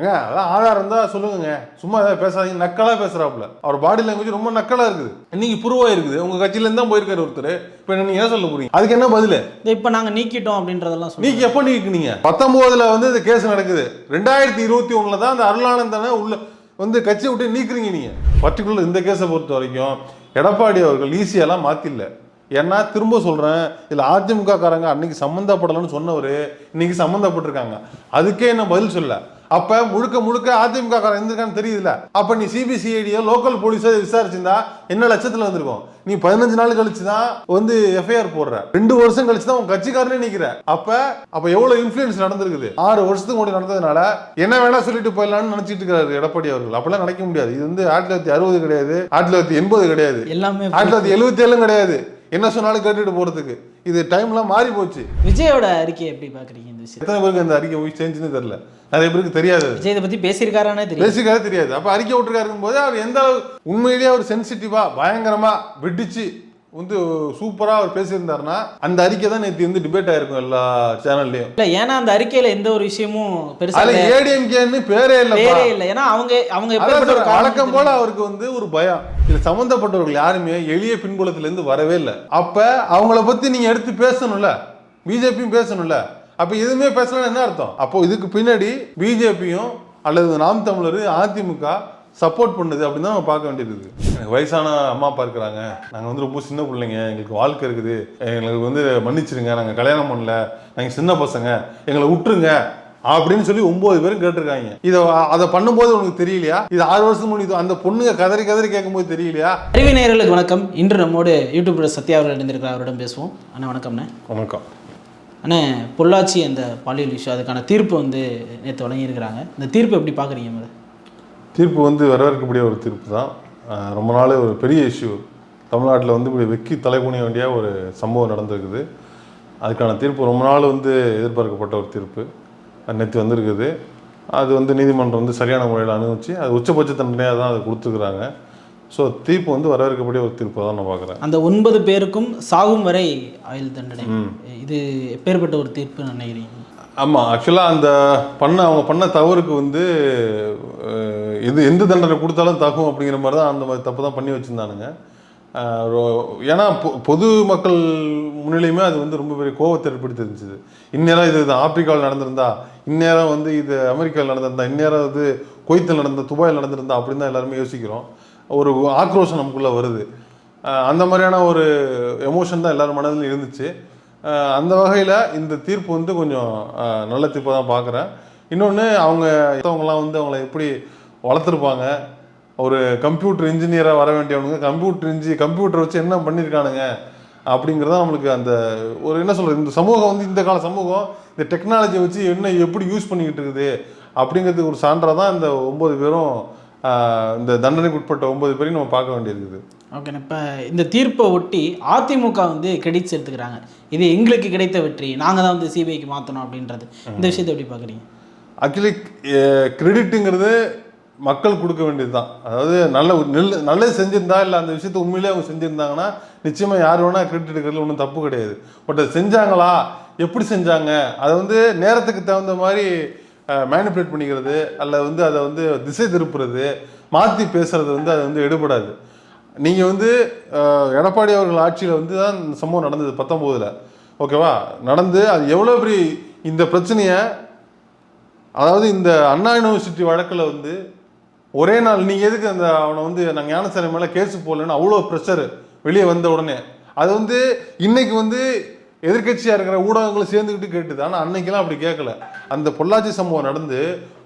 ஏங்க அதான் ஆதாரம் தான் சொல்லுங்க சும்மா ஏதாவது பேசாதீங்க. நக்கலா பேசுறாப்புல. அவர் பாடி லாங்குவேஜ் ரொம்ப நக்கலா இருக்குது. இன்னைக்கு புருவா இருக்குது உங்க கட்சியில இருந்து தான் போயிருக்காரு ஒருத்தர். இப்போ நீங்க என்ன சொல்ல போறீங்க? அதுக்கு என்ன பதில்? இப்போ நாங்கள் நீக்கிட்டோம் அப்படின்றதெல்லாம் சொல்லி நீங்க எப்போ நீக்கினீங்க பத்தொன்பதுல வந்து இந்த கேஸ் நடக்குது. ரெண்டாயிரத்தி இருபத்தி ஒண்ணுல தான் அந்த அருளானந்தனை உள்ள வந்து கட்சி விட்டு நீக்குறீங்க நீங்க. பர்டிகுலர் இந்த கேஸை பொறுத்த வரைக்கும் எடப்பாடி அவர்கள் ஈஸியெல்லாம் மாத்தில்ல. ஏன்னா திரும்ப சொல்றேன். இதுல அதிமுக காரங்க அன்னைக்கு சம்மந்தப்படலைன்னு சொன்னவர் இன்னைக்கு சம்மந்தப்பட்டிருக்காங்க. அதுக்கே என்ன பதில் சொல்ல? அப்ப முழுக்க முழுக்க அதிமுக காரன் இருந்திருக்கான்னு தெரியுதுல அப்ப நீ சிபிசிஐடியோ லோக்கல் போலீஸோ விசாரிச்சிருந்தா என்ன லட்சத்துல வந்திருக்கும்? நீ பதினஞ்சு நாள் கழிச்சு தான் வந்து எஃப்ஐஆர் போடுற. ரெண்டு வருஷம் கழிச்சு தான் உன் கட்சிக்காரனே நிக்கிற. அப்ப அப்ப எவ்வளவு இன்ஃபுளுன்ஸ் நடந்திருக்குது? ஆறு வருஷத்துக்கு முன்னாடி நடந்ததுனால என்ன வேணா சொல்லிட்டு போயிடலாம்னு நினைச்சிட்டு இருக்காரு எடப்பாடி அவர்கள். அப்பெல்லாம் நினைக்க முடியாது. இது வந்து ஆயிரத்தி தொள்ளாயிரத்தி அறுபது கிடையாது ஆயிரத்தி தொள்ளாயிரத்தி எண்பது கிடையாது எல்லாமே ஆயிரத்தி தொள்ளாயிரத்தி எழுபத்தி ஏழும் கிடையாது. என்ன சொன்னாலும் கேட்டுட்டு போறதுக்கு. இது டைம்லாம் மாறி போச்சு. விஜயோட அறிக்கையை எப்படி பார்க்குறீங்க இந்த விஷயம் எத்தனை பேருக்கு அந்த அறிக்கை போய் செஞ்சுன்னு தெரியல. நிறைய பேருக்கு தெரியாது. விஜய் இதை பற்றி பேசியிருக்காரானே தெரியும் பேசிக்காக தெரியாது. அப்ப அறிக்கை விட்டுருக்காருக்கும் போது அவர் எந்த அளவு உண்மையிலேயே அவர் சென்சிட்டிவா பயங்கரமா வெடிச்சு வந்து சூப்பரா அவர் பேசியிருந்தாருன்னா அந்த அறிக்கை தான் நேற்று வந்து டிபேட் ஆயிருக்கும் எல்லா சேனல்லையும் இல்லை ஏன்னா அந்த அறிக்கையில் எந்த ஒரு விஷயமும் பெருசாக ஏடிஎம்கேன்னு பேரே இல்லப்பா. பேரே இல்லை. ஏன்னா அவங்க அவங்க காரணம் வழக்கம் போல அவருக்கு வந்து ஒரு பயம். இதுல சம்பந்தப்பட்டவர்கள் யாருமே எளிய பின்புலத்துல இருந்து வரவே இல்லை. அப்ப அவங்கள பத்தி நீங்க எடுத்து பேசணும்ல. பிஜேபியும் பேசணும்ல. அப்ப எதுவுமே பேசலன்னு என்ன அர்த்தம்? அப்போ இதுக்கு பின்னாடி பிஜேபியும் அல்லது நாம் தமிழர் அதிமுக சப்போர்ட் பண்ணுது அப்படின்னு தான் நம்ம பார்க்க வேண்டியது எனக்கு வயசான அம்மா அப்பா இருக்கிறாங்க. நாங்கள் வந்து ரொம்ப சின்ன பிள்ளைங்க. எங்களுக்கு வாழ்க்கை இருக்குது. எங்களுக்கு வந்து மன்னிச்சிருங்க. நாங்கள் கல்யாணம் பண்ணல. நாங்கள் சின்ன பசங்க. எங்களை விட்டுருங்க. அப்படின்னு சொல்லி ஒன்பது பேரும் கேட்டிருக்காங்க. இதை அதை பண்ணும்போது உனக்கு தெரியலையா? இது ஆறு வருஷத்துக்கு முன்னாடி அந்த பொண்ணுங்க கதறி கதறி கேட்கும்போது தெரியலையா? அறிவி நேயர்களுக்கு வணக்கம். இன்று நம்மோடு யூடியூபர் சத்யா அவர்கள் இணைந்திருக்கிறார். அவரிடம் பேசுவோம். அண்ணா வணக்கம்ண்ணே வணக்கம். அண்ணே பொள்ளாச்சி அந்த பாலியல் இஷ்யூ அதுக்கான தீர்ப்பு வந்து நேற்று வழங்கியிருக்கிறாங்க. இந்த தீர்ப்பு எப்படி பார்க்குறீங்க முதல்ல? தீர்ப்பு வந்து வரவேற்கக்கூடிய ஒரு தீர்ப்பு தான். ரொம்ப நாள் ஒரு பெரிய இஷ்யூ தமிழ்நாட்டில் வந்து இப்படி வெக்கி தலைகுனிய வேண்டிய ஒரு சம்பவம் நடந்திருக்குது. அதுக்கான தீர்ப்பு ரொம்ப நாள் வந்து எதிர்பார்க்கப்பட்ட ஒரு தீர்ப்பு. நேற்று வந்திருக்குது. அது வந்து நீதிமன்றம் வந்து சரியான முறையில் அனுபவிச்சு அது உச்சபட்ச தண்டனையாக தான் அதை கொடுத்துருக்குறாங்க. ஸோ தீர்ப்பு வந்து வரவேற்கக்கூடிய ஒரு தீர்ப்பு தான் நான் பார்க்குறேன் அந்த ஒன்பது பேருக்கும் சாகும் வரை ஆயுள் தண்டனை. இது எப்பேற்பட்ட ஒரு தீர்ப்புன்னு நினைக்கிறீங்க? ஆமாம் ஆக்சுவலாக அந்த பண்ண அவங்க பண்ண தவறுக்கு வந்து இது எந்த தண்டனை கொடுத்தாலும் தகும் அப்படிங்கிற மாதிரி தான் அந்த மாதிரி தப்பு தான் பண்ணி வச்சுருந்தானுங்க. ஏன்னா பொ- பொது மக்கள் முன்னிலையுமே அது வந்து ரொம்ப பெரிய கோவத்தை ஏற்படுத்தி இருந்துச்சு இந்நேரம் இது இது ஆப்பிரிக்காவில் நடந்திருந்தா இந்நேரம் வந்து இது அமெரிக்காவில் நடந்திருந்தா இந்நேரம் இது குவைத்தில் நடந்த துபாயில் நடந்திருந்தா அப்படின்னு தான் எல்லாருமே யோசிக்கிறோம். ஒரு ஆக்ரோஷம் நமக்குள்ளே வருது. அந்த மாதிரியான ஒரு எமோஷன் தான் எல்லாரும் மனதிலும் இருந்துச்சு. அந்த வகையில் இந்த தீர்ப்பு வந்து கொஞ்சம் நல்ல தீர்ப்பாக தான் பார்க்குறேன் இன்னொன்று அவங்க மற்றவங்களாம் வந்து அவங்கள எப்படி வளர்த்துருப்பாங்க. ஒரு கம்ப்யூட்டர் இன்ஜினியராக வர வேண்டியவனுங்க கம்ப்யூட்டர் இன்ஜி கம்ப்யூட்டர் வச்சு என்ன பண்ணியிருக்கானுங்க அப்படிங்கிறத நம்மளுக்கு அந்த ஒரு என்ன சொல்கிறது இந்த சமூகம் வந்து இந்த கால சமூகம் இந்த டெக்னாலஜியை வச்சு என்ன எப்படி யூஸ் பண்ணிக்கிட்டு இருக்குது அப்படிங்கிறதுக்கு ஒரு சான்றாக தான் இந்த ஒம்பது பேரும் இந்த தண்டனைக்கு உட்பட்ட ஒன்பது பேரையும் நம்ம பார்க்க வேண்டியிருக்குது. ஓகே இப்போ இந்த தீர்ப்பை ஒட்டி அதிமுக வந்து கிரெடிட்ஸ் எடுத்துக்கிறாங்க. இது எங்களுக்கு கிடைத்த வெற்றி நாங்கள் தான் வந்து சிபிஐக்கு மாற்றணும் அப்படின்றது. இந்த விஷயத்தை எப்படி பார்க்குறீங்க? ஆக்சுவலி கிரெடிட்டுங்கிறது மக்கள் கொடுக்க வேண்டியது தான் அதாவது நல்ல நெல் நல்லது செஞ்சிருந்தா இல்லை அந்த விஷயத்தை உண்மையிலேயே அவங்க செஞ்சுருந்தாங்கன்னா நிச்சயமாக யார் வேணால் கிரெடிட் எடுக்கிறதுல ஒன்றும் தப்பு கிடையாது. பட் அது செஞ்சாங்களா? எப்படி செஞ்சாங்க? அதை வந்து நேரத்துக்கு தகுந்த மாதிரி மேனிப்புலேட் பண்ணிக்கிறது அல்ல வந்து அதை வந்து திசை திருப்புறது மாற்றி பேசுறது வந்து அது வந்து எடுபடாது. நீங்கள் வந்து எடப்பாடி அவர்கள் ஆட்சியில் வந்து தான் இந்த சம்பவம் நடந்தது பத்தொம்போதில் ஓகேவா நடந்து அது எவ்வளோ பெரிய இந்த பிரச்சனையை அதாவது இந்த அண்ணா யூனிவர்சிட்டி வழக்கில் வந்து ஒரே நாள் நீங்கள் எதுக்கு அந்த அவனை வந்து நாங்கள் ஞானசாரி மேலே கேஸ் போடலன்னு அவ்வளோ ப்ரெஷர் வெளியே வந்த உடனே. அது வந்து இன்னைக்கு வந்து எதிர்க்கட்சியாக இருக்கிற ஊடகங்களும் சேர்ந்துக்கிட்டு கேட்டுது. ஆனால் அன்னைக்கெல்லாம் அப்படி கேட்கல. அந்த பொள்ளாச்சி சம்பவம் நடந்து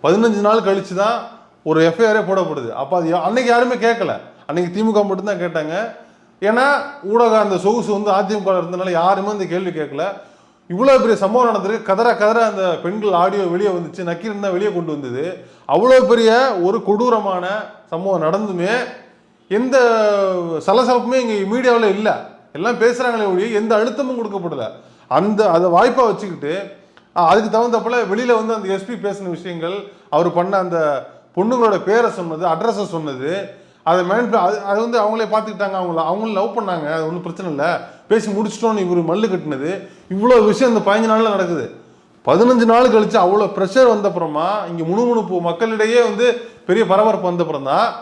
பதினஞ்சு நாள் கழிச்சு தான் ஒரு எஃப்ஐஆரே போடப்படுது. அப்போ அது அன்னைக்கு யாருமே கேட்கல. அன்னைக்கு திமுக மட்டும்தான் கேட்டாங்க. ஏன்னா ஊடக அந்த சொகுசு வந்து அதிமுக இருந்ததுனால யாருமே அந்த கேள்வி கேட்கல. இவ்வளோ பெரிய சம்பவம் நடந்திருக்கு. கதற கதற அந்த பெண்கள் ஆடியோ வெளியே வந்துச்சு. நக்கீரன் தான் வெளியே கொண்டு வந்தது. அவ்வளோ பெரிய ஒரு கொடூரமான சம்பவம் நடந்துமே எந்த சலசலப்புமே இங்கே மீடியாவில் இல்லை. எல்லாம் பேசுகிறாங்களே ஒழிய எந்த அழுத்தமும் கொடுக்கப்படல. அந்த அதை வாய்ப்பாக வச்சுக்கிட்டு அதுக்கு தகுந்தப்பல வெளியில் வந்து அந்த எஸ்பி பேசின விஷயங்கள் அவர் பண்ண அந்த பொண்ணுங்களோட பேரை சொன்னது அட்ரஸை சொன்னது அதை மேன் அது அது வந்து அவங்களே பார்த்துக்கிட்டாங்க அவங்கள அவங்களும் லவ் பண்ணாங்க. அது ஒன்றும் பிரச்சனை இல்லை. பேசி முடிச்சிட்டோன்னு இவர் மல்லு கட்டினது. இவ்வளோ விஷயம் இந்த பதினஞ்சு நாளில் நடக்குது. பதினஞ்சு நாள் கழிச்சு அவ்வளோ ப்ரெஷர் வந்தப்புறமா இங்கே முணுமுணுப்பு மக்களிடையே வந்து பெரிய பரபரப்பு வந்தப்புறம் தான்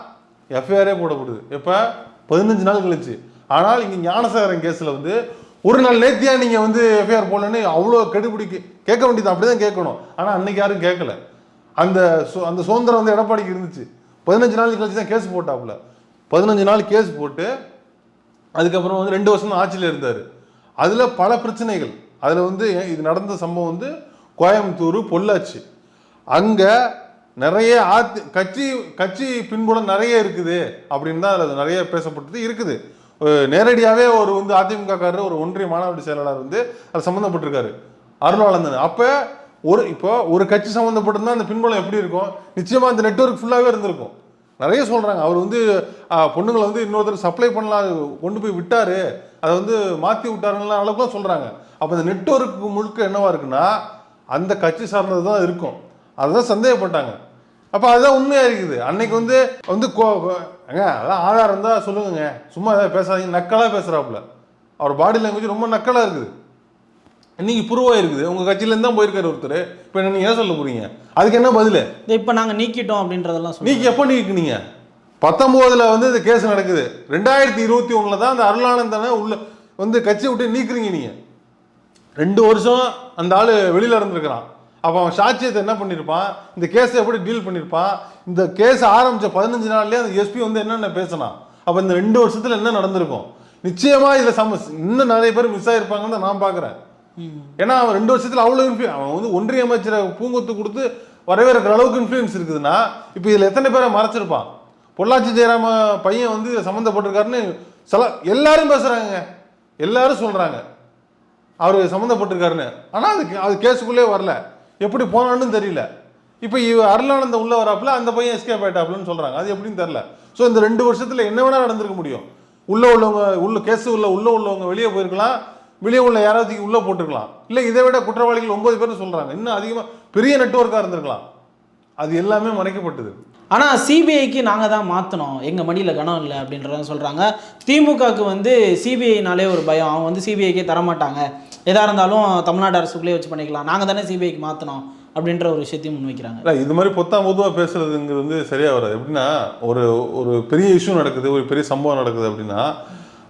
எஃப்ஐஆரே போடப்படுது. எப்போ? பதினஞ்சு நாள் கழிச்சு. ஆனால் இங்கே ஞானசாகரன் கேஸில் வந்து ஒரு நாள் நேத்தியா நீங்கள் வந்து எஃப்ஐஆர் போடலன்னு அவ்வளோ கெடுபிடி கேட்க வேண்டியது அப்படி தான் கேட்கணும். ஆனால் அன்னைக்கு யாரும் கேட்கல. அந்த சு- அந்த சுதந்திரம் வந்து எடப்பாடிக்கு இருந்துச்சு. பதினஞ்சு நாள் கழிச்சு தான் கேஸ் போட்டாப்புல. பதினஞ்சு நாள் கேஸ் போட்டு அதுக்கப்புறம் வந்து ரெண்டு வருஷம் ஆட்சியில் இருந்தார். அதில் பல பிரச்சனைகள். அதில் வந்து இது நடந்த சம்பவம் வந்து கோயம்புத்தூர் பொள்ளாச்சி. அங்கே நிறைய ஆத்தி கட்சி கட்சி பின்புலம் நிறைய இருக்குது அப்படின்னு தான் அதில் நிறைய பேசப்பட்டது இருக்குது. நேரடியாகவே ஒரு வந்து அதிமுக காரர் ஒரு ஒன்றிய மாணவர் செயலாளர் வந்து அது சம்மந்தப்பட்டிருக்காரு அருளானந்தன் அப்போ ஒரு இப்போ ஒரு கட்சி சம்மந்தப்பட்டிருந்தால் அந்த பின்புலம் எப்படி இருக்கும்? நிச்சயமாக அந்த நெட்வொர்க் ஃபுல்லாகவே இருந்திருக்கும். நிறைய சொல்கிறாங்க அவர் வந்து பொண்ணுங்களை வந்து இன்னொருத்தர் சப்ளை பண்ணலாம் கொண்டு போய் விட்டார் அதை வந்து மாற்றி விட்டாருலாம் அளவுக்குலாம் சொல்கிறாங்க அப்போ அந்த நெட்வொர்க் முழுக்க என்னவா இருக்குன்னா அந்த கட்சி சார்ந்தது தான் இருக்கும். அதுதான் சந்தேகப்பட்டாங்க. அப்போ அதுதான் உண்மையாக இருக்குது. அன்னைக்கு வந்து வந்து கோ ஏங்க அதான் ஆதாரம் தான் சொல்லுங்கங்க. சும்மா ஏதாவது பேசாதீங்க. நக்கலாக பேசுகிறாப்புல அவர் பாடி லாங்குவேஜ் ரொம்ப நக்கலாக இருக்குது. இன்னைக்கு ப்ரூவாக இருக்குது. உங்கள் கட்சியிலேருந்து தான் போயிருக்காரு ஒருத்தர். இப்போ நீங்கள் என்ன சொல்ல போறீங்க? அதுக்கு என்ன பதில்? இப்போ நாங்கள் நீக்கிட்டோம் அப்படின்றதெல்லாம் நீங்க எப்போ நீக்குனீங்க? பத்தொம்போதுல வந்து இந்த கேஸ் நடக்குது. ரெண்டாயிரத்தி இருபத்தி ஒண்ணுல தான் அந்த அருளானந்தனை உள்ள வந்து கட்சியை விட்டு நீக்குறீங்க நீங்க. ரெண்டு வருஷம் அந்த ஆளு வெளியில இருந்திருக்கிறான். அப்போ அவன் சாட்சியத்தை என்ன பண்ணியிருப்பான் இந்த கேஸை எப்படி டீல் பண்ணியிருப்பான் இந்த கேஸ் ஆரம்பிச்ச பதினஞ்சு நாள்லயே அந்த எஸ்பி வந்து என்னென்ன பேசினான்? அப்போ இந்த ரெண்டு வருஷத்துல என்ன நடந்திருக்கும்? நிச்சயமா இதுல சம இன்னும் நிறைய பேர் மிஸ் ஆயிருப்பாங்கன்னு தான் நான் பார்க்குறேன் ஏன்னா அவன் ரெண்டு வருஷத்தில் அவ்வளோ இன்ஃப்ளூ அவன் வந்து ஒன்றிய அமைச்சரை பூங்கொத்து கொடுத்து வரவேற்கிற அளவுக்கு இன்ஃப்ளூயன்ஸ் இருக்குதுன்னா இப்போ இதில் எத்தனை பேரை மறைச்சிருப்பான்? பொள்ளாச்சி ஜெயராம பையன் வந்து சம்மந்தப்பட்டிருக்காருன்னு சில எல்லாரும் பேசுகிறாங்க எல்லாரும் சொல்கிறாங்க அவர் சம்மந்தப்பட்டிருக்காருன்னு. ஆனால் அது அது கேஸுக்குள்ளே வரல. எப்படி போனான்னு தெரியல. இப்போ இவ அருளானந்த உள்ள வராப்புல அந்த பையன் எஸ்கேப் ஆயிட்டாப்புலன்னு சொல்கிறாங்க அது எப்படின்னு தெரில ஸோ இந்த ரெண்டு வருஷத்தில் என்ன வேணால் நடந்திருக்க முடியும். உள்ளே உள்ளவங்க உள்ள கேஸ் உள்ள உள்ளே உள்ளவங்க வெளியே போயிருக்கலாம். வெளியே உள்ள யாராவது உள்ள போட்டிருக்கலாம். இல்லை இதை விட குற்றவாளிகள் ஒன்பது பேர் சொல்றாங்க. இன்னும் அதிகமாக பெரிய நெட்வொர்க்காக இருந்திருக்கலாம். அது எல்லாமே மறைக்கப்பட்டது. ஆனால் சிபிஐக்கு நாங்கள் தான் மாற்றணும் எங்கள் மடியில் கனம் இல்லை அப்படின்றத சொல்கிறாங்க திமுகவுக்கு வந்து சிபிஐனாலே ஒரு பயம். அவங்க வந்து சிபிஐக்கே தரமாட்டாங்க. எதாக இருந்தாலும் தமிழ்நாடு அரசுக்குள்ளே வச்சு பண்ணிக்கலாம். நாங்கள் தானே சிபிஐக்கு மாற்றணும் அப்படின்ற ஒரு விஷயத்தையும் முன்வைக்கிறாங்க. இல்லை இது மாதிரி பொத்தாம் பொதுவாக பேசுறதுங்கிறது வந்து சரியா வராது. எப்படின்னா ஒரு ஒரு பெரிய இஷ்யூ நடக்குது ஒரு பெரிய சம்பவம் நடக்குது அப்படின்னா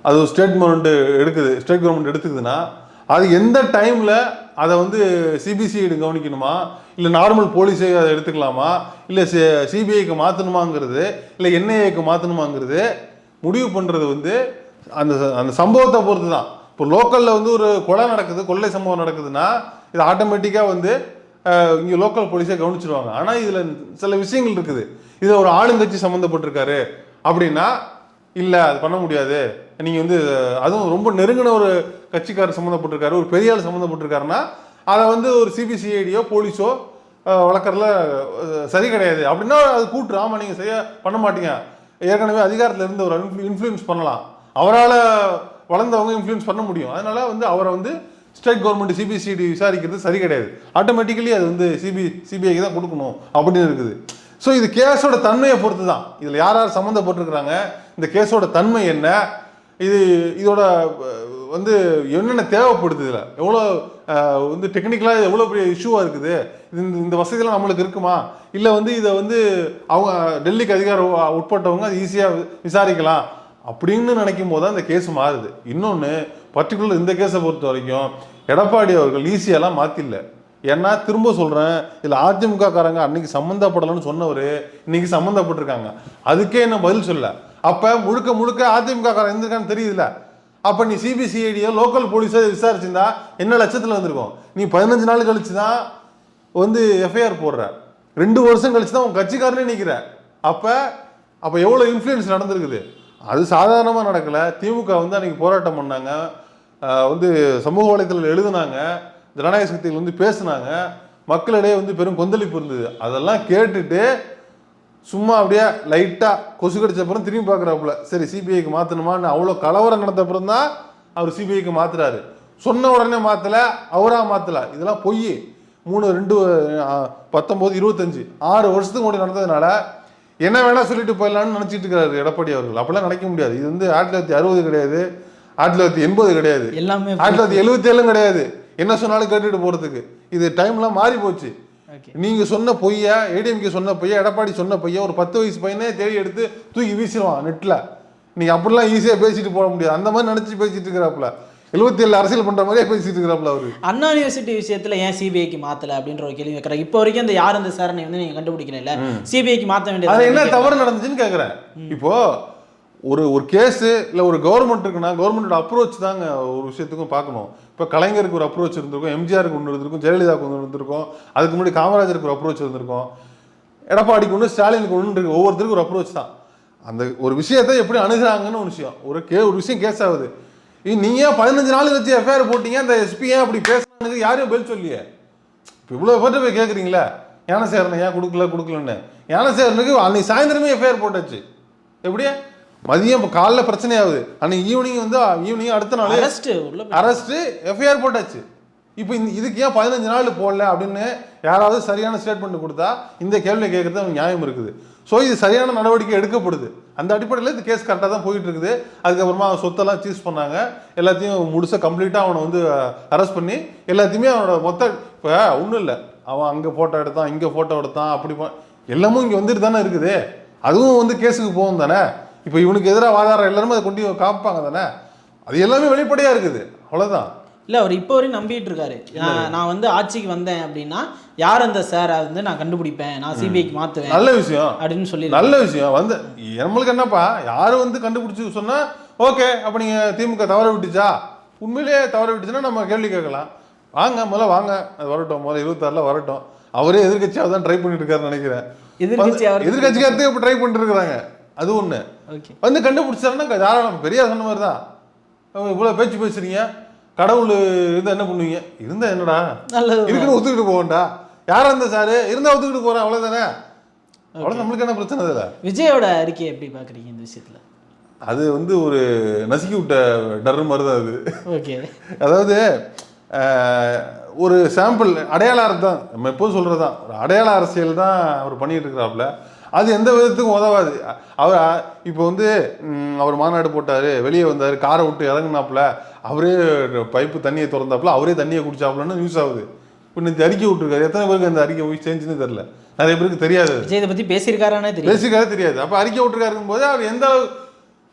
அது ஒரு ஸ்டேட் கவர்மெண்ட் எடுக்குது. ஸ்டேட் கவர்மெண்ட் எடுத்துக்குதுன்னா அது எந்த டைமில் அதை வந்து சிபிசிஐடி கவனிக்கணுமா? இல்லை நார்மல் போலீஸே அதை எடுத்துக்கலாமா? இல்லை சிபிஐக்கு மாற்றணுமாங்கிறது இல்லை என்ஐஏக்கு மாற்றணுமாங்கிறது முடிவு பண்ணுறது வந்து அந்த அந்த சம்பவத்தை பொறுத்து தான் இப்போ லோக்கலில் வந்து ஒரு கொலை நடக்குது கொள்ளை சம்பவம் நடக்குதுன்னா இது ஆட்டோமேட்டிக்காக வந்து இங்கே லோக்கல் போலீஸே கவனிச்சிருவாங்க. ஆனால் இதில் சில விஷயங்கள் இருக்குது. இதில் ஒரு ஆளுங்கட்சி சம்மந்தப்பட்டிருக்காரு அப்படின்னா இல்லை அது பண்ண முடியாது. நீங்கள் வந்து அதுவும் ரொம்ப நெருங்கின ஒரு கட்சிக்காரர் சம்மந்தப்பட்டிருக்காரு ஒரு பெரிய ஆள் சம்மந்தப்பட்டிருக்காருன்னா அதை வந்து ஒரு சிபிசிஐடியோ போலீஸோ வளர்க்குறதுல சரி கிடையாது. அப்படின்னா அது கூட்டு. ஆமாம் நீங்கள் சரியாக பண்ண மாட்டீங்க. ஏற்கனவே அதிகாரத்தில் இருந்து ஒரு இன்ஃப்ளூயன்ஸ் பண்ணலாம். அவரால் வளர்ந்தவங்க இன்ஃப்ளூயன்ஸ் பண்ண முடியும். அதனால் வந்து அவரை வந்து ஸ்டேட் கவர்மெண்ட் சிபிசிடி விசாரிக்கிறது சரி கிடையாது. ஆட்டோமேட்டிக்கலி அது வந்து சிபி சிபிஐக்கு தான் கொடுக்கணும் அப்படின்னு இருக்குது. ஸோ இது கேஸோட தன்மையை பொறுத்து தான் இதில் யார் யார் சம்மந்தப்பட்டிருக்கிறாங்க? இந்த கேஸோட தன்மை என்ன? இது இதோட வந்து என்னென்ன தேவைப்படுது இதில்? எவ்வளோ வந்து டெக்னிக்கலாக எவ்வளோ பெரிய இஷ்யூவாக இருக்குது? இது இந்த- இந்த வசதியெல்லாம் நம்மளுக்கு இருக்குமா? இல்லை வந்து இதை வந்து அவங்க டெல்லிக்கு அதிகாரம் உட்பட்டவங்க அது ஈஸியாக விசாரிக்கலாம் அப்படின்னு நினைக்கும் போது தான் இந்த கேஸ் மாறுது. இன்னொன்று பர்டிகுலர் இந்த கேஸை பொறுத்த வரைக்கும் எடப்பாடி அவர்கள் ஈஸியெல்லாம் மாற்றில்ல ஏன்னா திரும்ப சொல்கிறேன் இதில் அதிமுக காரங்க அன்னைக்கு சம்மந்தப்படலைன்னு சொன்னவர் இன்னைக்கு சம்மந்தப்பட்டிருக்காங்க. அதுக்கே என்ன பதில் சொல்ல? அப்போ முழுக்க முழுக்க அதிமுக காரன் இருந்திருக்கான்னு தெரியுதுல்ல. அப்போ நீ சிபிசிஐடியோ லோக்கல் போலீஸோ விசாரிச்சிருந்தா என்ன லட்சத்தில் வந்திருக்கும்? நீ பதினஞ்சு நாள் கழிச்சு தான் வந்து எஃப்ஐஆர் போடுற. ரெண்டு வருஷம் கழிச்சு தான் உன் கட்சிக்காரனே நிற்கிற அப்போ அப்போ எவ்வளோ இன்ஃப்ளூயன்ஸ் நடந்திருக்குது? அது சாதாரணமாக நடக்கலை. திமுக வந்து அன்றைக்கி போராட்டம் பண்ணாங்க. வந்து சமூக வலைத்தளத்தில் எழுதுனாங்க. ஜனநாயக சக்திகள் வந்து பேசுனாங்க. மக்களிடையே வந்து பெரும் கொந்தளிப்பு இருந்தது. அதெல்லாம் கேட்டுட்டு சும்மா அப்படியே லைட்டாக கொசு கடிச்ச அப்புறம் திரும்பி பார்க்குறாப்புல. சரி சிபிஐக்கு மாற்றணுமான்னு அவ்வளோ கலவரம் நடந்த அப்புறம் தான் அவர் சிபிஐக்கு மாத்துறாரு. சொன்ன உடனே மாற்றல அவராக மாற்றல இதெல்லாம் பொய். மூணு ரெண்டு பத்தொம்போது இருபத்தஞ்சு ஆறு வருஷத்துக்கு முன்னாடி நடந்ததுனால என்ன வேணா சொல்லிட்டு போயிடலாம்னு நினச்சிட்டு இருக்காரு எடப்பாடி அவர்கள். அப்பெல்லாம் நினைக்க முடியாது. இது வந்து ஆயிரத்தி தொள்ளாயிரத்தி அறுபது கிடையாது ஆயிரத்தி தொள்ளாயிரத்தி எண்பது கிடையாது. எல்லாமே ஆயிரத்தி தொள்ளாயிரத்தி எழுபத்தி ஏழும் கிடையாது. என்ன சொன்னாலும் கேட்டுட்டு போறதுக்கு. இது டைம்லாம் மாறி போச்சு நீங்க சொன்ன பொய்யா ஏடிஎம்கே சொன்ன பொய்யா எடப்பாடி சொன்ன பொய்யா ஒரு பத்து வயசு பையனே தேடி எடுத்து தூக்கி வீசிடுவான் நெட்ல. நீங்க அப்படிலாம் ஈஸியா பேசிட்டு போட முடியாது. அந்த மாதிரி நினைச்சு பேசிட்டு இருக்கிறாப்புல. எழுபத்தி ஏழு அரசியல் பண்ற மாதிரியே பேசிட்டு இருக்கிறாப்புல அவரு. அண்ணா யூனிவர்சிட்டி விஷயத்துல ஏன் சிபிஐக்கு மாத்தல அப்படின்ற ஒரு கேள்வி வைக்கிறாங்க இப்போ வரைக்கும் அந்த யார் அந்த சாரனை வந்து நீங்க கண்டுபிடிக்கல சிபிஐக்கு மாத்த அது என்ன வேண்டியது தவறு நடந்துச்சுன்னு கேக்குறேன். இப்போ ஒரு ஒரு கேஸு இல்லை ஒரு கவர்மெண்ட் இருக்குன்னா கவர்மெண்டோட அப்ரோச் தாங்க ஒரு விஷயத்துக்கும் பார்க்கணும். இப்போ கலைஞருக்கு ஒரு அப்ரோச் இருந்திருக்கும் எம்ஜிஆருக்கு ஒன்று இருந்திருக்கும் ஜெயலலிதாவுக்கு ஒன்று இருந்திருக்கும் அதுக்கு முன்னாடி காமராஜருக்கு ஒரு அப்ரோச் இருந்திருக்கும். எடப்பாடிக்கு ஒன்று ஸ்டாலினுக்கு ஒன்று இருக்கு ஒவ்வொருத்தருக்கும் ஒரு அப்ரோச் தான். அந்த ஒரு விஷயத்தை எப்படி அணுகிறாங்கன்னு ஒரு விஷயம். ஒரு கே ஒரு விஷயம் கேஸ் ஆகுது. இ- நீங்க ஏன் பதினஞ்சு நாள் வச்சு எஃப்ஐஆர் போட்டீங்க? அந்த எஸ்பி ஏன் அப்படி பேசுறாங்க யாரையும் பதில் சொல்லியே இப்போ இவ்வளோ பேர்ட்ட போய் கேட்குறீங்களா ஞானசேகரனை ஏன் கொடுக்கல கொடுக்கலன்னு? ஞானசேகரனுக்கு அன்னைக்கு சாயந்தரமே எஃப்ஐஆர் போட்டாச்சு. எப்படியா? மதியம் இப்போ காலைல பிரச்சனை ஆகுது அன்னைக்கு ஈவினிங் வந்து ஈவினிங் அடுத்த நாள் அரெஸ்ட் எஃப்ஐஆர் போட்டாச்சு. இப்போ இந்த இதுக்கு ஏன் பதினஞ்சு நாள் போடல அப்படின்னு யாராவது சரியான ஸ்டேட்மெண்ட் கொடுத்தா இந்த கேள்வி கேட்கறது அவங்க நியாயம் இருக்குது. ஸோ இது சரியான நடவடிக்கை எடுக்கப்படுது. அந்த அடிப்படையில் இந்த கேஸ் கரெக்டாக தான் போயிட்டு இருக்குது. அதுக்கப்புறமா அவன் சொத்தெல்லாம் சீஸ் பண்ணாங்க. எல்லாத்தையும் முழுசாக கம்ப்ளீட்டாக அவனை வந்து அரெஸ்ட் பண்ணி எல்லாத்தையுமே அவனோட மொத்த இப்போ ஒன்றும் இல்லை. அவன் அங்கே ஃபோட்டோ எடுத்தான் இங்கே ஃபோட்டோ எடுத்தான் அப்படி எல்லாமும் இங்கே வந்துட்டு தானே இருக்குது. அதுவும் வந்து கேஸுக்கு போகும் தானே? இப்போ இவனுக்கு எதிராக வாதாடுற எல்லாருமே அதை கொண்டு காப்பாங்க தானே? அது எல்லாமே வெளிப்படையாக இருக்குது. அவ்வளோதான் இல்ல அவர் இப்போ வரையும் நம்பிட்டு இருக்காரு. நான் வந்து ஆட்சிக்கு வந்தேன் அப்படின்னா யார் அந்த சார் வந்து நான் கண்டுபிடிப்பேன் நான் சிபிஐக்கு மாத்துவேன் நல்ல விஷயம். அப்படின்னு சொல்லி நல்ல விஷயம். வந்து நம்மளுக்கு என்னப்பா? யாரும் வந்து கண்டுபிடிச்சு சொன்னா ஓகே அப்ப நீங்க திமுக தவற விட்டுச்சா? உண்மையிலேயே தவற விட்டுச்சுன்னா நம்ம கேள்வி கேட்கலாம். வாங்க முதல்ல வாங்க. அது வரட்டும். முதல்ல இருபத்தாறுல வரட்டும். அவரே எதிர்கட்சியாக தான் ட்ரை பண்ணிட்டு இருக்காருன்னு நினைக்கிறேன். எதிர்க்கட்சி அவர் எதிர்கட்சிக்காரத்தே இப்போ ட்ரை பண்ணிட்டு இருக்காங்க அது ஓகே வந்து கண்டுபிடிச்சாருன்னா தாராளம். பெரியார் சொன்ன மாதிரி தான் இவ்வளோ பேச்சு பேசுறீங்க. கடவுள் இருந்தா என்ன பண்ணுவீங்க? இருந்தா என்னடா? இருக்குன்னு ஒத்துக்கிட்டு போகண்டா யாரா இருந்தா சாரு? இருந்தா ஒத்துக்கிட்டு போறேன் அவ்வளவுதானே? அவ்வளவு நம்மளுக்கு என்ன பிரச்சனை இதுல விஜயோட அறிக்கையை எப்படி பாக்குறீங்க இந்த விஷயத்துல? அது வந்து ஒரு நசுக்கி விட்ட டர் மாதிரி தான் அது. ஓகே அதாவது ஒரு சாம்பிள் அடையாள அர்த்தம். நம்ம எப்போதும் சொல்கிறது தான் ஒரு அடையாள அரசியல் தான் அவர் பண்ணிட்டு இருக்கிறாப்புல. அது எந்த விதத்துக்கும் உதவாது. அவர் இப்போ வந்து அவர் மாநாடு போட்டார் வெளியே வந்தார் காரை விட்டு இறங்குனாப்புல அவரே பைப்பு தண்ணியை திறந்தாப்புல அவரே தண்ணியை குடிச்சாப்புலன்னு நியூஸ் ஆகுது. இப்போ இந்த அறிக்கை விட்டுருக்காரு. எத்தனை பேருக்கு அந்த அறிக்கை போய் செஞ்சுன்னு தெரில நிறைய பேருக்கு தெரியாது. இதை பத்தி பேசியிருக்காரானே தெரியும் பேசிக்காக தெரியாது. அப்போ அறிக்கை விட்டுருக்காருக்கும் போது அவர் எந்த அளவு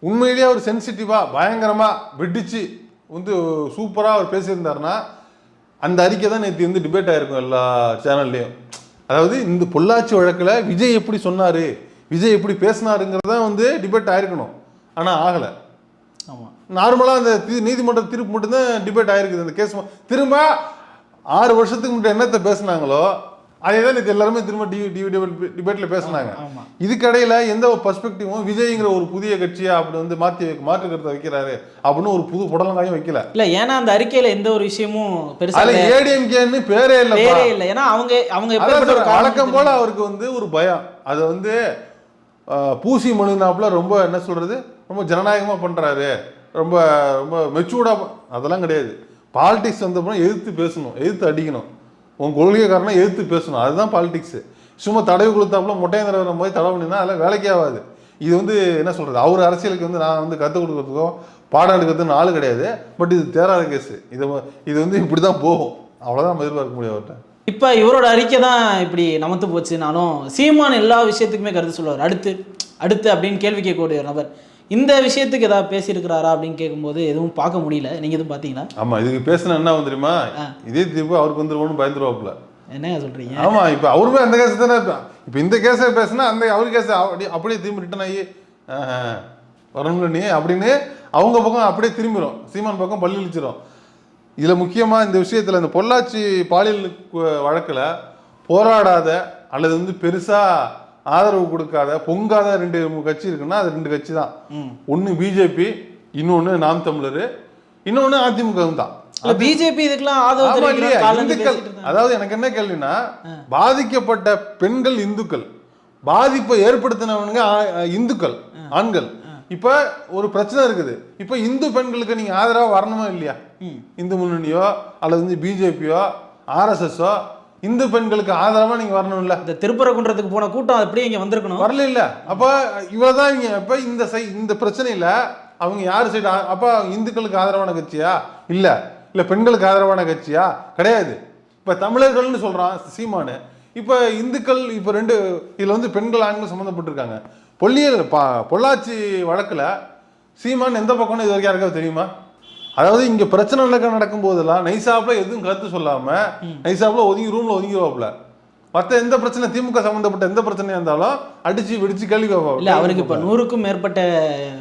உண்மையிலேயே அவர் சென்சிட்டிவாக பயங்கரமாக வெடிச்சு வந்து சூப்பராக அவர் பேசியிருந்தாருன்னா அந்த அறிக்கை தான் நேற்று வந்து டிபேட் ஆயிருக்கும் எல்லா சேனல்லையும் அதாவது இந்த பொள்ளாச்சி வழக்கில் விஜய் எப்படி சொன்னார் விஜய் எப்படி பேசினாருங்கிறது தான் வந்து டிபேட் ஆயிருக்கணும். ஆனால் ஆகலை. ஆமா. நார்மலாக அந்த நீதிமன்ற தீர்ப்பு மட்டும்தான் டிபேட் ஆயிருக்குது. அந்த கேஸ் திரும்ப ஆறு வருஷத்துக்கு முன்னாடி என்னத்தை பேசுனாங்களோ அதே தான் நேற்று எல்லாருமே திரும்ப டிவி டிவி டிபேட்ல பேசுனாங்க. இதுக்கடையில எந்த ஒரு பர்ஸ்பெக்டிவும் விஜய்ங்கிற ஒரு புதிய கட்சியா அப்படி வந்து மாற்றி வைக்க மாற்று கருத்தை வைக்கிறாரு அப்படின்னு ஒரு புது புடலங்காயும் வைக்கல. இல்ல ஏன்னா அந்த அறிக்கையில எந்த ஒரு விஷயமும் பெருசா ஏடிஎம்கேன்னு பேரே இல்லப்பா. பேரே இல்ல. ஏன்னா அவங்க அவங்க வழக்கம் போல அவருக்கு வந்து ஒரு பயம். அதை வந்து பூசி மனுனாப்புல ரொம்ப என்ன சொல்றது? ரொம்ப ஜனநாயகமா பண்றாரு. ரொம்ப ரொம்ப மெச்சூர்டா அதெல்லாம் கிடையாது. பாலிடிக்ஸ் வந்தப்பறம் எதிர்த்து பேசணும் எதிர்த்து அடிக்கணும். உன் கொள்கைக்காரனா எதிர்த்து பேசணும். அதுதான் பாலிடிக்ஸு சும்மா தடவை கொடுத்தாப்புல மொட்டையந்திர போய் தடவை பண்ணினா அதெல்லாம் வேலைக்கே ஆகாது. இது வந்து என்ன சொல்கிறது அவர் அரசியலுக்கு வந்து நான் வந்து கற்றுக் கொடுக்குறதுக்கோ பாடம் எடுக்கிறதுன்னு ஆள் கிடையாது. பட் இது தேராத கேஸு இது இது வந்து இப்படி தான் போகும். அவ்வளோதான் நம்ம எதிர்பார்க்க முடியும் அவர்கிட்ட. இப்போ இவரோட அறிக்கை தான் இப்படி நமத்து போச்சு. நானும் சீமான் எல்லா விஷயத்துக்குமே கருத்து சொல்லுவார். அடுத்து அடுத்து அப்படின்னு கேள்வி கேட்கக்கூடிய ஒரு நபர். இந்த விஷயத்துக்கு ஏதாவது பேசியிருக்கிறாரா அப்படின்னு கேட்கும்போது எதுவும் பார்க்க முடியல. நீங்க எதுவும் பார்த்தீங்களா? ஆமா இதுக்கு பேசினா என்ன தெரியுமா. இதே தீர்ப்பு அவருக்கு வந்துருவோம்னு பயந்துருவாப்புல. என்னங்க சொல்றீங்க? ஆமா இப்ப அவருமே அந்த கேஸ் தானே இப்ப- இந்த கேஸை பேசினா அந்த அவர் கேஸ் அப்படியே அப்படியே திரும்பி ரிட்டன் ஆகி வரணும்ல நீ அப்படின்னு அவங்க பக்கம் அப்படியே திரும்பிடும் சீமான் பக்கம் பள்ளி இழிச்சிரும். இதுல முக்கியமா இந்த விஷயத்துல இந்த பொள்ளாச்சி பாலியல் வழக்குல போராடாத அல்லது வந்து பெருசா ஆதரவு கொடுக்காத பொங்காத ரெண்டு மூணு கட்சி இருக்குன்னா அது ரெண்டு கட்சி தான். ஒன்னு பிஜேபி இன்னொன்னு நாம் தமிழர் இன்னொன்னு அதிமுக தான். பிஜேபி இதுக்கெல்லாம் இந்துக்கள். அதாவது எனக்கு என்ன கேள்வினா பாதிக்கப்பட்ட பெண்கள் இந்துக்கள் பாதிப்பை ஏற்படுத்தினவனுங்க இந்துக்கள் ஆண்கள். இப்ப ஒரு பிரச்சனை இருக்குது. இப்ப இந்து பெண்களுக்கு நீங்க ஆதரவா வரணுமா இல்லையா? இந்து முன்னணியோ அல்லது வந்து பிஜேபியோ ஆர்எஸ்எஸ்ஓ இந்து பெண்களுக்கு ஆதரவா நீங்க வரணும்ல? இந்த திருப்பரங்குன்றத்துக்கு போன கூட்டம் அப்படியே இங்க வந்திருக்கணும். வரல இல்ல அப்ப இவ்வளவுதான் இவங்க இப்ப இந்த சை இந்த பிரச்சனையில அவங்க யார் சைடு அப்ப இந்துக்களுக்கு ஆதரவான கட்சியா? இல்ல. இல்லை பெண்களுக்கு ஆதரவான கட்சியா? கிடையாது. இப்போ தமிழர்கள்னு சொல்கிறான் சீமானு. இப்போ இந்துக்கள் இப்போ ரெண்டு இதில் வந்து பெண்கள் ஆண்கள் சம்மந்தப்பட்டிருக்காங்க. பொல்லியல் பா பொள்ளாச்சி வழக்கில் சீமான் எந்த பக்கம்னு இது வரைக்கும் யாருக்காவது தெரியுமா? அதாவது இங்கே பிரச்சனை நடக்க நடக்கும் போதெல்லாம் நைசாப்பில் எதுவும் கருத்து சொல்லாமல் நைசாப்பில் ஒதுங்கி ரூமில் ஒதுங்கிடுவாப்புல மற்ற எந்த பிரச்சனை திமுக சம்மந்தப்பட்ட எந்த பிரச்சனையா இருந்தாலும் அடிச்சு வெடிச்சு கேள்வி. இல்ல அவருக்கு இப்ப நூறுக்கும் மேற்பட்ட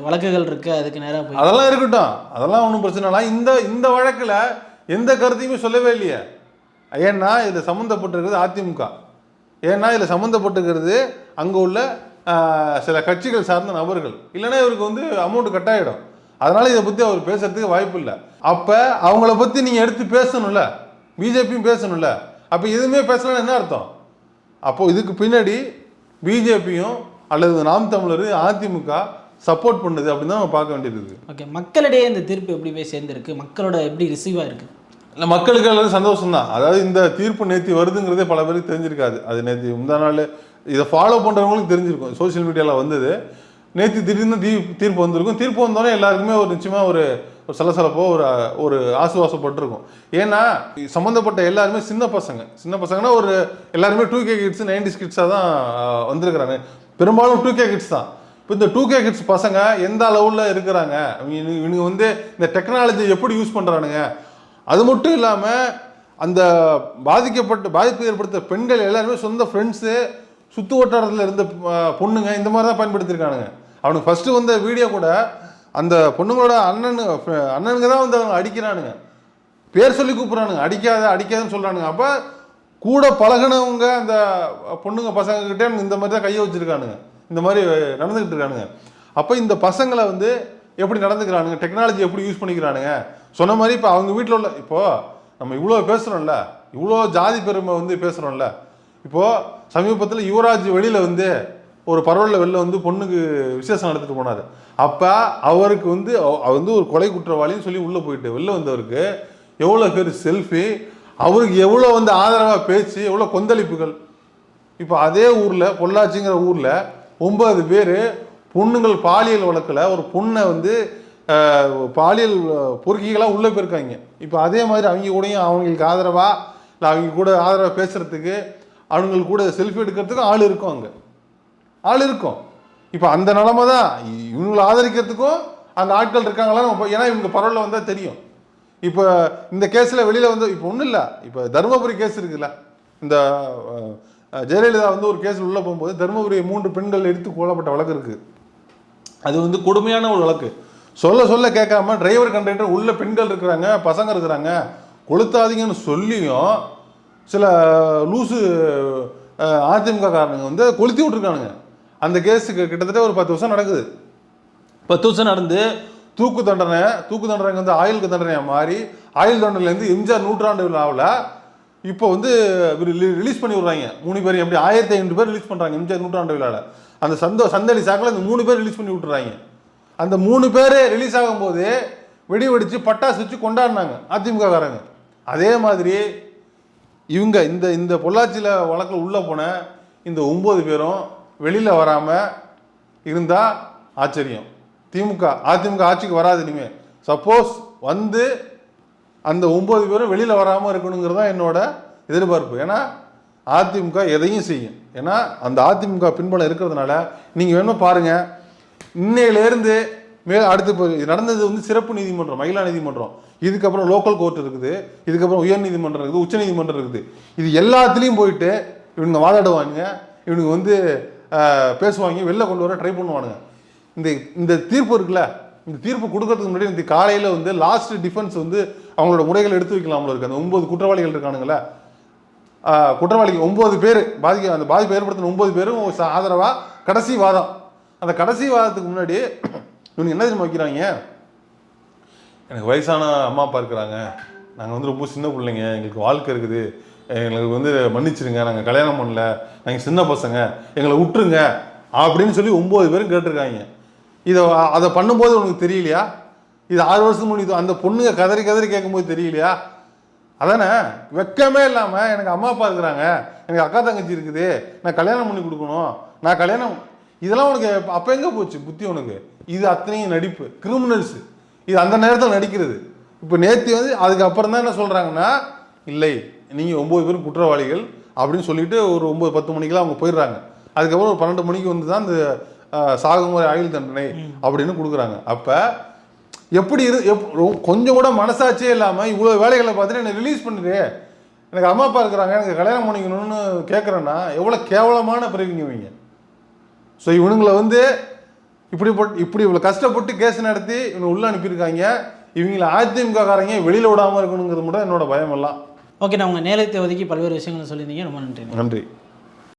வழக்குகள் இருக்கு அதுக்கு நேரா போய் அதெல்லாம் இருக்கட்டும். அதெல்லாம் ஒன்றும் பிரச்சனை இல்லை. இந்த இந்த வழக்கில் எந்த கருத்தையுமே சொல்லவே இல்லையே. ஏன்னா இதில் சம்மந்தப்பட்டிருக்கிறது அதிமுக. ஏன்னா இதில் சம்மந்தப்பட்டிருக்கிறது அங்கே உள்ள சில கட்சிகள் சார்ந்த நபர்கள். இல்லைன்னா இவருக்கு வந்து அமௌண்ட் கட் ஆகிடும் அதனால இதை பற்றி அவர் பேசுறதுக்கு வாய்ப்பு இல்லை. அப்போ அவங்கள பற்றி நீங்கள் எடுத்து பேசணும்ல. பிஜேபியும் பேசணும்ல. அப்போ எதுவுமே பேசலன்னு என்ன அர்த்தம்? அப்போ இதுக்கு பின்னாடி பிஜேபியும் அல்லது நாம் தமிழர் அதிமுக சப்போர்ட் பண்ணுது அப்படின்னு தான் நம்ம பார்க்க வேண்டியது. ஓகே மக்களிடையே இந்த தீர்ப்பு எப்படி போய் சேர்ந்திருக்கு? மக்களோட எப்படி ரிசீவ் ஆயிருக்கு இல்லை மக்களுக்கு எல்லாரும் சந்தோஷம் தான். அதாவது இந்த தீர்ப்பு நேற்று வருதுங்கிறதே பல பேருக்கு தெரிஞ்சிருக்காது. அது நேற்று முந்தா நாள் இதை ஃபாலோ பண்ணுறவங்களுக்கு தெரிஞ்சிருக்கும். சோஷியல் மீடியாவில் வந்தது. நேற்று திடீர்னு தீ தீர்ப்பு வந்திருக்கும். தீர்ப்பு வந்தோடனே எல்லாருக்குமே ஒரு நிச்சயமாக ஒரு ஒரு சலசலப்போ ஒரு ஒரு ஆசுவாசப்பட்டிருக்கும். ஏன்னா சம்மந்தப்பட்ட எல்லாருமே சின்ன பசங்க. சின்ன பசங்கன்னா ஒரு எல்லாருமே டூ கே கிட்ஸ் நைன்டிஸ் கிட்ஸாக தான் வந்திருக்கிறாங்க. பெரும்பாலும் டூ கே கிட்ஸ் தான். இப்போ இந்த டூ கே கிட்ஸ் பசங்க எந்த அளவில் இருக்கிறாங்க? இவங்க இவங்க வந்து இந்த டெக்னாலஜி எப்படி யூஸ் பண்ணுறானுங்க அது மட்டும் இல்லாமல் அந்த பாதிக்கப்பட்ட பாதிப்பு ஏற்படுத்த பெண்கள் எல்லாருமே சொந்த ஃப்ரெண்ட்ஸு சுற்று வட்டாரத்தில் இருந்த பொண்ணுங்க இந்த மாதிரி தான் பயன்படுத்தியிருக்கானுங்க. அவனுக்கு ஃபஸ்ட்டு வந்த வீடியோ கூட அந்த பொண்ணுங்களோட அண்ணனு அண்ணனுங்க தான் வந்து அவங்க அடிக்கிறானுங்க. பேர் சொல்லி கூப்பிட்றானுங்க. அடிக்காத அடிக்காதன்னு சொல்கிறானுங்க அப்போ கூட பழகுனவங்க அந்த பொண்ணுங்க பசங்கக்கிட்டே இந்த மாதிரி தான் கையை வச்சிருக்கானுங்க. இந்த மாதிரி நடந்துக்கிட்டு இருக்கானுங்க. அப்போ இந்த பசங்களை வந்து எப்படி நடந்துக்கிறானுங்க? டெக்னாலஜி எப்படி யூஸ் பண்ணிக்கிறானுங்க? சொன்ன மாதிரி இப்போ அவங்க வீட்டில் உள்ள இப்போ நம்ம இவ்வளோ பேசுகிறோம்ல இவ்வளோ ஜாதி பெருமை வந்து பேசுகிறோம்ல இப்போது சமீபத்தில் யுவராஜ் வெளியில் வந்து ஒரு பரவலில் வெளில வந்து பொண்ணுக்கு விசேஷம் நடத்திட்டு போனார். அப்போ அவருக்கு வந்து அவ- வந்து ஒரு கொலை குற்றவாளின்னு சொல்லி உள்ளே போயிட்டு வெளில வந்தவருக்கு எவ்வளோ பேர் செல்ஃபி அவருக்கு எவ்வளோ வந்து ஆதரவாக பேச்சு எவ்வளோ கொந்தளிப்புகள். இப்போ அதே ஊரில் பொள்ளாச்சிங்கிற ஊரில் ஒன்பது பேர் பொண்ணுங்கள் பாலியல் வழக்கில் ஒரு பொண்ணை வந்து பாலியல் பொறுக்கிகளாக உள்ளே போயிருக்காங்க. இப்போ அதே மாதிரி அவங்க கூடயும் அவங்களுக்கு ஆதரவாக இல்லை அவங்க கூட ஆதரவாக பேசுகிறதுக்கு அவங்களுக்கு கூட செல்ஃபி எடுக்கிறதுக்கும் ஆள் இருக்கும் அங்கே. ஆள் இருக்கும். இப்போ அந்த நிலமை தான். இவங்களை ஆதரிக்கிறதுக்கும் அந்த ஆட்கள் இருக்காங்களா நம்ம ஏன்னா இவங்க பரவலில் வந்தால் தெரியும். இப்போ இந்த கேஸில் வெளியில் வந்து இப்போ ஒன்றும் இல்லை. இப்போ தருமபுரி கேஸ் இருக்குல்ல. இந்த ஜெயலலிதா வந்து ஒரு கேஸில் உள்ளே போகும்போது தருமபுரி மூன்று பெண்கள் எடுத்து கொல்லப்பட்ட வழக்கு இருக்குது அது வந்து கொடுமையான ஒரு வழக்கு. சொல்ல சொல்ல கேட்காம டிரைவர் கண்டக்டர் உள்ள பெண்கள் இருக்கிறாங்க பசங்க இருக்கிறாங்க கொளுத்தாதீங்கன்னு சொல்லியும் சில லூசு அதிமுக காரனுங்க வந்து கொளுத்தி விட்ருக்கானுங்க அந்த கேஸுக்கு கிட்டத்தட்ட ஒரு பத்து வருஷம் நடக்குது. பத்து வருஷம் நடந்து. தூக்கு தண்டனை தூக்கு தண்டனை வந்து ஆயுள் தண்டனையாக மாறி ஆயுள் தண்டனைலேருந்து எம்ஜிஆர் நூற்றாண்டு விழாவில் இப்போ வந்து ரிலீஸ் பண்ணி விடுறாங்க. மூணு பேர் எப்படி ஆயிரத்தி ஐநூறு பேர் ரிலீஸ் பண்ணுறாங்க எம்ஜிஆர் நூற்றாண்டு விழாவில் அந்த சந்தோ சந்தடி சாக்கில் அந்த மூணு பேர் ரிலீஸ் பண்ணி விட்டுறாங்க. அந்த மூணு பேர் ரிலீஸ் ஆகும்போது வெடி வெடிச்சு பட்டாசு வச்சு கொண்டாடினாங்க அதிமுக காரங்க. அதே மாதிரி இவங்க இந்த இந்த பொள்ளாச்சியில் வழக்கில் உள்ளே போன இந்த ஒம்பது பேரும் வெளியில் வராமல் இருந்தால் ஆச்சரியம். திமுக அதிமுக ஆட்சிக்கு வராது இனிமேல் சப்போஸ் வந்து அந்த ஒம்பது பேரும் வெளியில் வராமல் இருக்கணுங்கிறது தான் என்னோட எதிர்பார்ப்பு. ஏன்னா அதிமுக எதையும் செய்யும். ஏன்னா அந்த அதிமுக பின்பலம் இருக்கிறதுனால நீங்கள் வேணும் பாருங்கள் இன்னையிலேருந்து மே அடுத்து இப்போ இது நடந்தது வந்து சிறப்பு நீதிமன்றம் மகிழா நீதிமன்றம். இதுக்கப்புறம் லோக்கல் கோர்ட் இருக்குது இதுக்கப்புறம் உயர் நீதிமன்றம் இருக்குது உச்ச நீதிமன்றம் இருக்குது. இது எல்லாத்துலேயும் போயிட்டு இவனுங்க வாதாடுவானுங்க இவனுங்க வந்து பேசுவாங்க வெளில கொண்டு வர ட்ரை பண்ணுவானுங்க. இந்த இந்த தீர்ப்பு இருக்குல்ல இந்த தீர்ப்பு கொடுக்கறதுக்கு முன்னாடி இந்த காலையில் வந்து லாஸ்ட் டிஃபென்ஸ் வந்து அவங்களோட முறைகள் எடுத்து வைக்கலாம்ல இருக்கு. அந்த ஒன்பது குற்றவாளிகள் இருக்கானுங்களே குற்றவாளிகள் ஒன்பது பேர் பாதிக்க அந்த பாதிப்பு ஏற்படுத்தின ஒன்பது பேரும் ஆதரவாக கடைசி வாதம். அந்த கடைசி வாதத்துக்கு முன்னாடி இவனுக்கு என்ன தெரியுமா வைக்கிறாங்க? எனக்கு வயசான அம்மா அப்பா இருக்கிறாங்க. நாங்கள் வந்து ரொம்ப சின்ன பிள்ளைங்க. எங்களுக்கு வாழ்க்கை இருக்குது. எங்களுக்கு வந்து மன்னிச்சிருங்க. நாங்கள் கல்யாணம் பண்ணல. நாங்கள் சின்ன பசங்க. எங்களை விட்டுருங்க. அப்படின்னு சொல்லி ஒம்பது பேரும் கேட்டிருக்காங்க. இதை அதை பண்ணும்போது உனக்கு தெரியலையா? இது ஆறு வருஷத்துக்கு முன்னாடி அந்த பொண்ணுங்க கதறி கதறி கேட்கும்போது தெரியலையா? அதானே? வெக்கமே இல்லாமல் எனக்கு அம்மா அப்பா இருக்கிறாங்க. எனக்கு அக்கா தங்கச்சி இருக்குது. நான் கல்யாணம் பண்ணி கொடுக்கணும். நான் கல்யாணம் இதெல்லாம் உனக்கு அப்போ எங்கே போச்சு? புத்தி உனக்கு? இது அத்தனையும் நடிப்பு. கிரிமினல்ஸ் இது அந்த நேரத்தில் நடிக்கிறது. இப்போ நேற்று வந்து அதுக்கப்புறம் தான் என்ன சொல்கிறாங்கன்னா இல்லை நீங்கள் ஒம்பது பேரும் குற்றவாளிகள் அப்படின்னு சொல்லிட்டு ஒரு ஒம்பது பத்து மணிக்கெல்லாம் அவங்க போயிடுறாங்க. அதுக்கப்புறம் ஒரு பன்னெண்டு மணிக்கு வந்து தான் இந்த சாகுமுறை ஆயுள் தண்டனை அப்படின்னு கொடுக்குறாங்க. அப்போ எப்படி இரு எப் ரொ- கொஞ்சம் கூட மனசாட்சியே இல்லாமல் இவ்வளோ வேலைகளை பார்த்துட்டு என்னை ரிலீஸ் பண்ணுறே எனக்கு அம்மா அப்பா இருக்கிறாங்க எனக்கு கல்யாணம் பண்ணிக்கணும்னு கேட்குறேன்னா எவ்வளோ கேவலமான பிறவிங்க இவங்க. ஸோ இவனுங்களை வந்து இப்படி போட்டு இப்படி இவ்வளோ கஷ்டப்பட்டு கேஸ் நடத்தி இவனை உள்ளே அனுப்பியிருக்காங்க. இவங்கள அதிமுக காரங்க வெளியில் விடாமல் இருக்கணுங்கிறது மட்டும் என்னோட பயம் எல்லாம். ஓகே நான் உங்கள் நேரத்தை ஒதுக்கி பல்வேறு விஷயங்கள் சொல்லியிருந்தீங்க. ரொம்ப நன்றி நன்றி.